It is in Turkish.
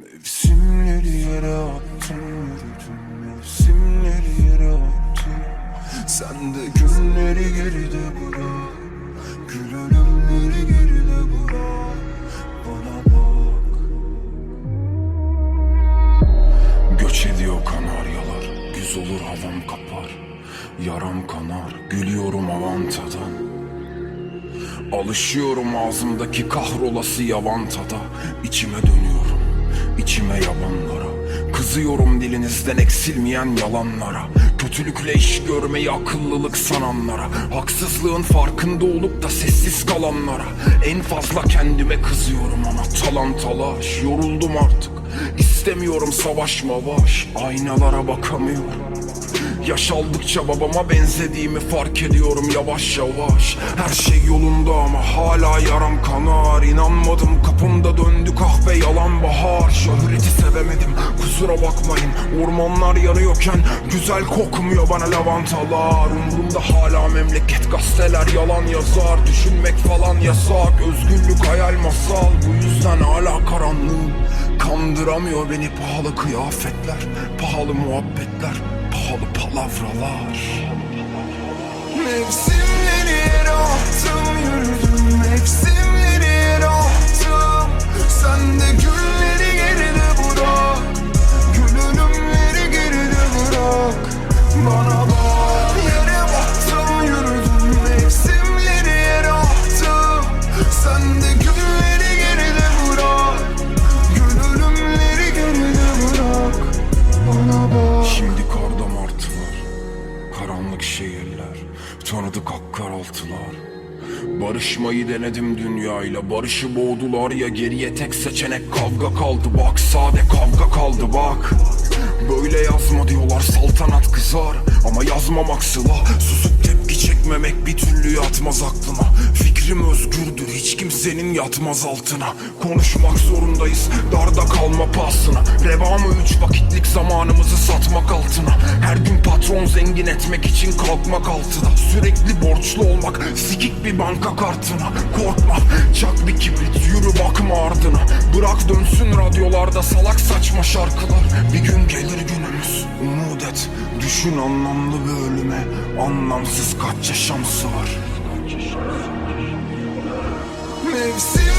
Mevsimleri yere attım yürüdüm Mevsimleri yere attım Sen de günleri geride bırak Gül ölümleri geride bırak. Bana bak. Göç ediyor kanaryalar Güz olur havam kapar. Yaram kanar Gülüyorum avantadan. Alışıyorum ağzımdaki kahrolası yavantada. İçime dönüyorum, içime yabanlara Kızıyorum dilinizden eksilmeyen yalanlara. Kötülükle iş görmeyi akıllılık sananlara. Haksızlığın farkında olup da sessiz kalanlara. En fazla kendime kızıyorum ama talan talaş. Yoruldum artık İstemiyorum savaş mavaş. Aynalara bakamıyorum. Yaş aldıkça babama benzediğimi fark ediyorum yavaş yavaş. Her şey yolunda ama hala yaram kanar. İnanmadım kapımda döndü kahve yalan bahar sevemedim. Kusura bakmayın Ormanlar yanıyorken güzel kokmuyor bana lavantalar. Umurumda hala memleket gazeteler yalan yazar. Düşünmek falan yasak özgürlük hayal masal. Bu yüzden hala karanlığım. Kandıramıyor beni pahalı kıyafetler Pahalı muhabbetler Pahalı palavralar Karanlık şehirler. Tanıdık akkaraltılar Barışmayı denedim dünyayla. Barışı boğdular ya geriye tek seçenek kavga kaldı. Bak sade kavga kaldı bak. Böyle yazma diyorlar saltanat kızar. Ama yazmamak sıla Susup tepki çekmemek bir türlü yatmaz aklıma. Fikrim özgürdür hiç kimsenin yatmaz altına. Konuşmak zorundayız darda kalma pahasına. Reva mı üç vakitlik zamanımızı satmak altına. Her gün patron zengin etmek için kalkmak altıda Sürekli borçlu olmak sikik bir banka kartına. Korkma çak bir kibrit yürü bakma ardına. Bırak dönsün radyolarda salak saçma şarkılar. Bir gün gelir günümüz umut et. Düşün anlamlı bir ölüme Anlamsız kaç yaşam sığar? Mevsim